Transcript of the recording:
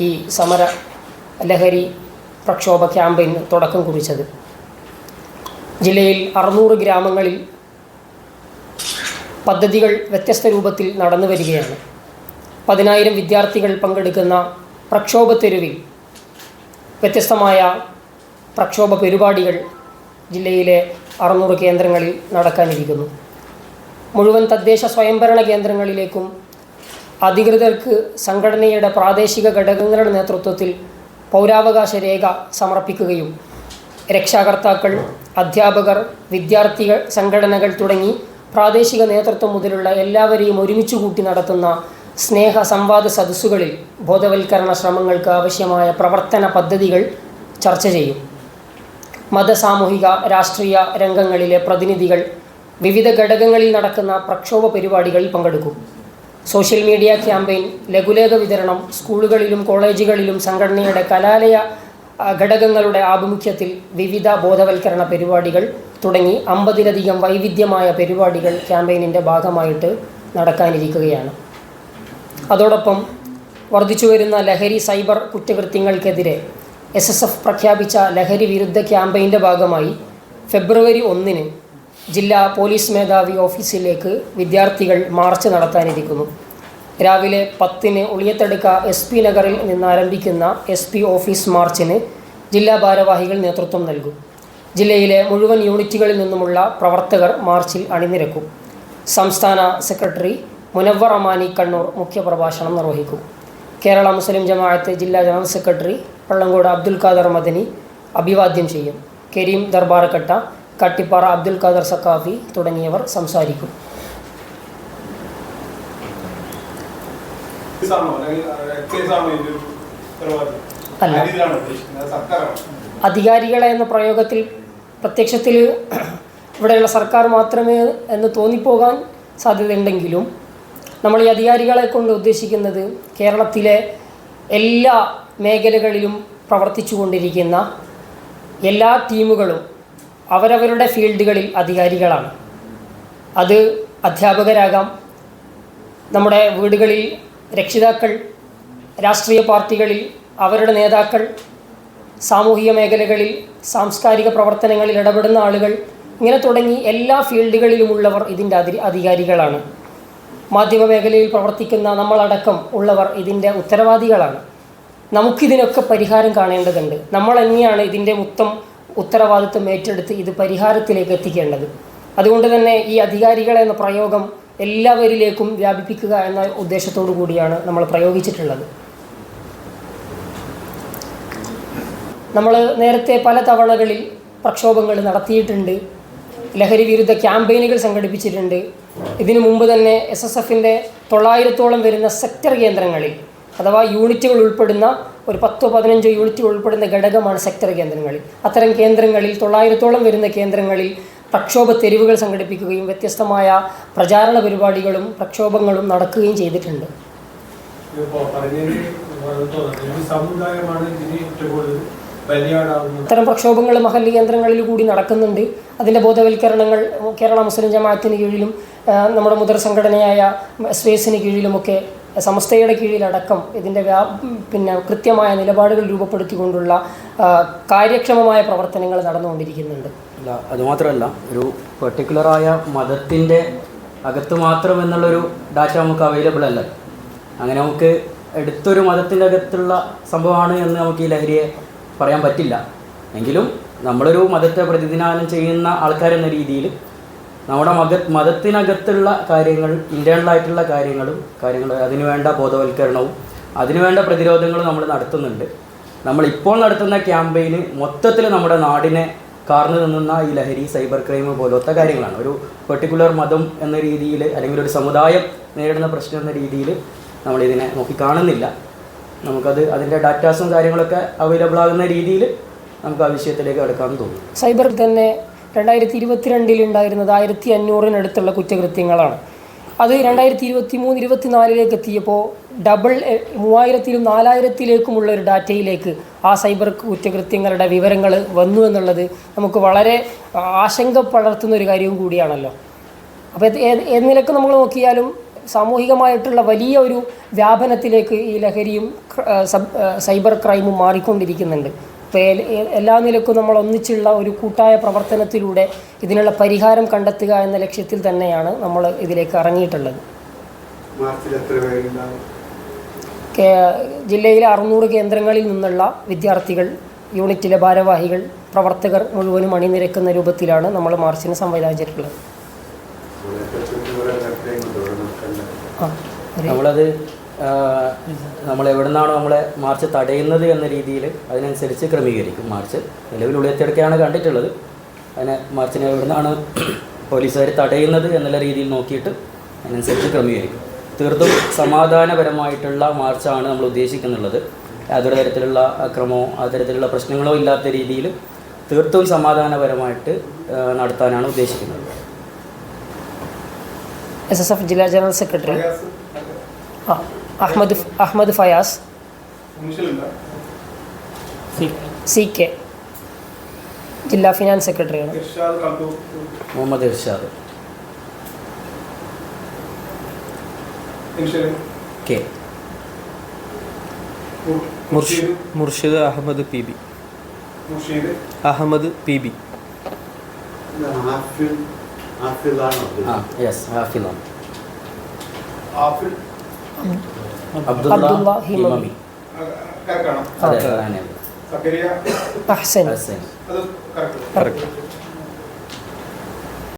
ഈ സമര ലഹരി പ്രക്ഷോഭ ക്യാമ്പയിന് തുടക്കം കുറിച്ചത്. ജില്ലയിൽ അറുന്നൂറ് ഗ്രാമങ്ങളിൽ പദ്ധതികൾ വ്യത്യസ്ത രൂപത്തിൽ നടന്നു വരികയാണ്. പതിനായിരം വിദ്യാർത്ഥികൾ പങ്കെടുക്കുന്ന പ്രക്ഷോഭ തെരുവിൽ വ്യത്യസ്തമായ പ്രക്ഷോഭ പരിപാടികൾ ജില്ലയിലെ അറുന്നൂറ് കേന്ദ്രങ്ങളിൽ നടക്കാനിരിക്കുന്നു. മുഴുവൻ തദ്ദേശ സ്വയംഭരണ കേന്ദ്രങ്ങളിലേക്കും അധികൃതർക്ക് സംഘടനയുടെ പ്രാദേശിക ഘടകങ്ങളുടെ നേതൃത്വത്തിൽ പൗരാവകാശ രേഖ സമർപ്പിക്കുകയും രക്ഷാകർത്താക്കൾ അധ്യാപകർ വിദ്യാർത്ഥികൾ സംഘടനകൾ തുടങ്ങി പ്രാദേശിക നേതൃത്വം മുതലുള്ള എല്ലാവരെയും ഒരുമിച്ച് കൂട്ടി നടത്തുന്ന സ്നേഹ സംവാദ സദസ്സുകളിൽ ബോധവൽക്കരണ ശ്രമങ്ങൾക്ക് ആവശ്യമായ പ്രവർത്തന പദ്ധതികൾ ചർച്ച ചെയ്യും. മതസാമൂഹിക രാഷ്ട്രീയ രംഗങ്ങളിലെ പ്രതിനിധികൾ വിവിധ ഘടകങ്ങളിൽ നടക്കുന്ന പ്രക്ഷോഭ പരിപാടികളിൽ പങ്കെടുക്കും. സോഷ്യൽ മീഡിയ ക്യാമ്പയിൻ ലഘുലേഖ വിതരണം സ്കൂളുകളിലും കോളേജുകളിലും സംഘടനയുടെ കലാലയ ഘടകങ്ങളുടെ ആഭിമുഖ്യത്തിൽ വിവിധ ബോധവൽക്കരണ പരിപാടികൾ തുടങ്ങി അമ്പതിലധികം വൈവിധ്യമായ പരിപാടികൾ ക്യാമ്പയിനിന്റെ ഭാഗമായിട്ട് നടക്കാനിരിക്കുകയാണ്. അതോടൊപ്പം വർദ്ധിച്ചു വരുന്ന ലഹരി സൈബർ കുറ്റകൃത്യങ്ങൾക്കെതിരെ എസ് എസ് എഫ് പ്രഖ്യാപിച്ച ലഹരി വിരുദ്ധ ക്യാമ്പയിന്റെ ഭാഗമായി ഫെബ്രുവരി ഒന്നിന് ജില്ലാ പോലീസ് മേധാവി ഓഫീസിലേക്ക് വിദ്യാർത്ഥികൾ മാർച്ച് നടത്താനിരിക്കുന്നു. രാവിലെ പത്തിന് ഉളിയത്തടുക്ക എസ് പി നഗറിൽ നിന്നാരംഭിക്കുന്ന എസ് പി ഓഫീസ് മാർച്ചിന് ജില്ലാ ഭാരവാഹികൾ നേതൃത്വം നൽകും. ജില്ലയിലെ മുഴുവൻ യൂണിറ്റുകളിൽ നിന്നുമുള്ള പ്രവർത്തകർ മാർച്ചിൽ അണിനിരക്കും. സംസ്ഥാന സെക്രട്ടറി മുനവ്വർ അമാനി കണ്ണൂർ മുഖ്യപ്രഭാഷണം നിർവഹിക്കും. കേരള മുസ്ലിം ജമാഅത്ത് ജില്ലാ ജനറൽ സെക്രട്ടറി പള്ളങ്കോട് അബ്ദുൽ ഖാദർ മദനി അഭിവാദ്യം ചെയ്യും. കരീം ദർബാറക്കട്ട കട്ടിപ്പാറ അബ്ദുൽ ഖാദർ സക്കാഫി തുടങ്ങിയവർ സംസാരിക്കും. അല്ല. അധികാരികളെ എന്ന പ്രയോഗത്തിൽ പ്രത്യക്ഷത്തിൽ ഇവിടെയുള്ള സർക്കാർ മാത്രമേ എന്ന് തോന്നിപ്പോകാൻ സാധ്യതയുണ്ടെങ്കിലും നമ്മൾ ഈ അധികാരികളെ കൊണ്ട് ഉദ്ദേശിക്കുന്നത് കേരളത്തിലെ എല്ലാ മേഖലകളിലും പ്രവർത്തിച്ചു കൊണ്ടിരിക്കുന്ന എല്ലാ ടീമുകളും അവരവരുടെ ഫീൽഡുകളിൽ അധികാരികളാണ്. അത് അധ്യാപകരാകാം. നമ്മുടെ വീടുകളിൽ രക്ഷിതാക്കൾ രാഷ്ട്രീയ പാർട്ടികളിൽ അവരുടെ നേതാക്കൾ സാമൂഹിക മേഖലകളിൽ സാംസ്കാരിക പ്രവർത്തനങ്ങളിൽ ഇടപെടുന്ന ആളുകൾ ഇങ്ങനെ തുടങ്ങി എല്ലാ ഫീൽഡുകളിലുമുള്ളവർ ഇതിന്റെ അതി അധികാരികളാണ്. മാധ്യമ മേഖലയിൽ പ്രവർത്തിക്കുന്ന നമ്മളടക്കം ഉള്ളവർ ഇതിന്റെ ഉത്തരവാദികളാണ്. നമുക്കിതിനൊക്കെ പരിഹാരം കാണേണ്ടതുണ്ട്. നമ്മൾ തന്നെയാണ് ഇതിന്റെ മൊത്തം ഉത്തരവാദിത്വം ഏറ്റെടുത്ത് ഇത് പരിഹാരത്തിലേക്ക് എത്തിക്കേണ്ടത്. അതുകൊണ്ട് തന്നെ ഈ അധികാരികളെ എന്ന പ്രയോഗം എല്ലാവരിലേക്കും വ്യാപിപ്പിക്കുക എന്ന ഉദ്ദേശത്തോടു കൂടിയാണ് നമ്മൾ പ്രയോഗിച്ചിട്ടുള്ളത്. നമ്മൾ നേരത്തെ പല തവണകളിൽ പ്രക്ഷോഭങ്ങൾ നടത്തിയിട്ടുണ്ട്. ലഹരി വിരുദ്ധ ക്യാമ്പയിനുകൾ സംഘടിപ്പിച്ചിട്ടുണ്ട്. ഇതിനു മുമ്പ് തന്നെ എസ് എസ് എഫിന്റെ തൊള്ളായിരത്തോളം വരുന്ന സെക്ടർ കേന്ദ്രങ്ങളിൽ അഥവാ യൂണിറ്റുകൾ ഉൾപ്പെടുന്ന ഒരു പത്തോ പതിനഞ്ചോ യൂണിറ്റ് ഉൾപ്പെടുന്ന ഘടകമാണ് സെക്ടർ കേന്ദ്രങ്ങളിൽ. അത്തരം കേന്ദ്രങ്ങളിൽ തൊള്ളായിരത്തോളം വരുന്ന കേന്ദ്രങ്ങളിൽ പ്രക്ഷോഭ തെരുവുകൾ സംഘടിപ്പിക്കുകയും വ്യത്യസ്തമായ പ്രചാരണ പരിപാടികളും പ്രക്ഷോഭങ്ങളും നടക്കുകയും ചെയ്തിട്ടുണ്ട്. ഇത്തരം പ്രക്ഷോഭങ്ങൾ മഹല്ല് കേന്ദ്രങ്ങളിൽ കൂടി നടക്കുന്നുണ്ട്. അതിന്റെ ബോധവൽക്കരണങ്ങൾ കേരള മുസ്ലിം ജമാഅത്തിന് കീഴിലും നമ്മുടെ മുതൽ സംഘടനയായ വി കീഴിലുമൊക്കെ സമസ്തയുടെ കീഴിലടക്കം ഇതിന്റെ വ്യാ പിന്നെ കൃത്യമായ നിലപാടുകൾ രൂപപ്പെടുത്തിക്കൊണ്ടുള്ള കാര്യക്ഷമമായ പ്രവർത്തനങ്ങൾ നടന്നുകൊണ്ടിരിക്കുന്നുണ്ട്. അല്ല അതുമാത്രമല്ല ഒരു പെർട്ടിക്കുലറായ മതത്തിന്റെ അകത്ത് മാത്രം എന്നുള്ളൊരു ഡാറ്റ നമുക്ക് അവൈലബിൾ അല്ല. അങ്ങനെ നമുക്ക് എടുത്തൊരു മതത്തിന്റെ അകത്തുള്ള സംഭവമാണ് എന്ന് നമുക്ക് ഈ ലഹരിയെ പറയാൻ പറ്റില്ല. എങ്കിലും നമ്മളൊരു മതത്തെ പ്രതിദിനാനം ചെയ്യുന്ന ആൾക്കാരെന്ന രീതിയിൽ നമ്മുടെ മത മതത്തിനകത്തുള്ള കാര്യങ്ങൾ ഇന്റേണലായിട്ടുള്ള കാര്യങ്ങളും കാര്യങ്ങൾ അതിനുവേണ്ട ബോധവൽക്കരണവും അതിനുവേണ്ട പ്രതിരോധങ്ങളും നമ്മൾ നടത്തുന്നുണ്ട്. നമ്മളിപ്പോൾ നടത്തുന്ന ക്യാമ്പയിന് മൊത്തത്തിൽ നമ്മുടെ നാടിനെ കാർന്നു നിന്നുന്ന ഈ ലഹരി സൈബർ ക്രൈം പോലത്തെ കാര്യങ്ങളാണ്. ഒരു പെർട്ടിക്കുലർ മതം എന്ന രീതിയിൽ അല്ലെങ്കിൽ ഒരു സമുദായം നേരിടുന്ന പ്രശ്നം എന്ന രീതിയിൽ നമ്മളിതിനെ നോക്കി കാണുന്നില്ല. നമുക്കത് അതിന്റെ ഡാറ്റാസും കാര്യങ്ങളൊക്കെ അവൈലബിൾ ആകുന്ന രീതിയിൽ നമുക്ക് ആ വിഷയത്തിലേക്ക് എടുക്കാമെന്ന് തോന്നുന്നു. സൈബറിൽ തന്നെ രണ്ടായിരത്തി ഇരുപത്തിരണ്ടിൽ ഉണ്ടായിരുന്നത് ആയിരത്തി അഞ്ഞൂറിനടുത്തുള്ള കുറ്റകൃത്യങ്ങളാണ്. അത് രണ്ടായിരത്തി ഇരുപത്തി മൂന്ന് ഇരുപത്തിനാലിലേക്ക് എത്തിയപ്പോൾ ഡബിൾ മൂവായിരത്തിലും നാലായിരത്തിലേക്കുമുള്ള ഒരു ഡാറ്റയിലേക്ക് ആ സൈബർ കുറ്റകൃത്യങ്ങളുടെ വിവരങ്ങൾ വന്നു എന്നുള്ളത് നമുക്ക് വളരെ ആശങ്ക പടർത്തുന്ന ഒരു കാര്യവും കൂടിയാണല്ലോ. അപ്പോൾ ഏത് നിലയ്ക്ക് നമ്മൾ നോക്കിയാലും സാമൂഹികമായിട്ടുള്ള വലിയ ഒരു വ്യാപനത്തിലേക്ക് ഈ ലഹരിയും സൈബർ ക്രൈമും മാറിക്കൊണ്ടിരിക്കുന്നുണ്ട്. ഇപ്പോൾ എല്ലാ നിലക്കും നമ്മൾ ഒന്നിച്ചുള്ള ഒരു കൂട്ടായ പ്രവർത്തനത്തിലൂടെ ഇതിനുള്ള പരിഹാരം കണ്ടെത്തുക എന്ന ലക്ഷ്യത്തിൽ തന്നെയാണ് നമ്മൾ ഇതിലേക്ക് ഇറങ്ങിയിട്ടുള്ളത്. ജില്ലയിലെ അറുന്നൂറ് കേന്ദ്രങ്ങളിൽ നിന്നുള്ള വിദ്യാർത്ഥികൾ യൂണിറ്റിലെ ഭാരവാഹികൾ പ്രവർത്തകർ മുഴുവനും അണിനിരക്കുന്ന രൂപത്തിലാണ് നമ്മൾ മാർച്ചിന് സംവിധാനം ചെയ്തിട്ടുള്ളത് ആ നമ്മളത് നമ്മൾ എവിടുന്നാണ് നമ്മളെ മാർച്ച് തടയുന്നത് എന്ന രീതിയിൽ അതിനനുസരിച്ച് ക്രമീകരിക്കും. മാർച്ച് നിലവിൽ ഉള്ളിയത്തിടയ്ക്കാണ് കണ്ടിട്ടുള്ളത്. അതിനെ മാർച്ചിനെ എവിടുന്നാണ് പോലീസുകാർ തടയുന്നത് എന്നുള്ള രീതിയിൽ നോക്കിയിട്ട് അതിനനുസരിച്ച് ക്രമീകരിക്കും. തീർത്തും സമാധാനപരമായിട്ടുള്ള മാർച്ചാണ് നമ്മൾ ഉദ്ദേശിക്കുന്നുള്ളത്. യാതൊരു തരത്തിലുള്ള അക്രമമോ ആ തരത്തിലുള്ള പ്രശ്നങ്ങളോ ഇല്ലാത്ത രീതിയിൽ തീർത്തും സമാധാനപരമായിട്ട് നടത്താനാണ് ഉദ്ദേശിക്കുന്നത്. എസ് എസ് എഫ് ജില്ലാ ജനറൽ സെക്രട്ടറി. ആ. അഹമ്മദ് അഹമ്മദ് ഫയാസ്. സി. കെ. ജില്ലാ ഫിനാൻസ് സെക്രട്ടറിയാണ് ആണ്. Muhammad Irshad. K. Murshid. Ahammed P B. Ahammed P B. Yes Afil yes ഹാഫിലാണ് Affle Abdulla Abdulla ഹിമമി. ഹിമമി കറക്റ്റാണോ അതെ അതാണ് സക്കരിയ അഹ്സൻ ഹസൻ അത് കറക്റ്റ് കറക്റ്റ്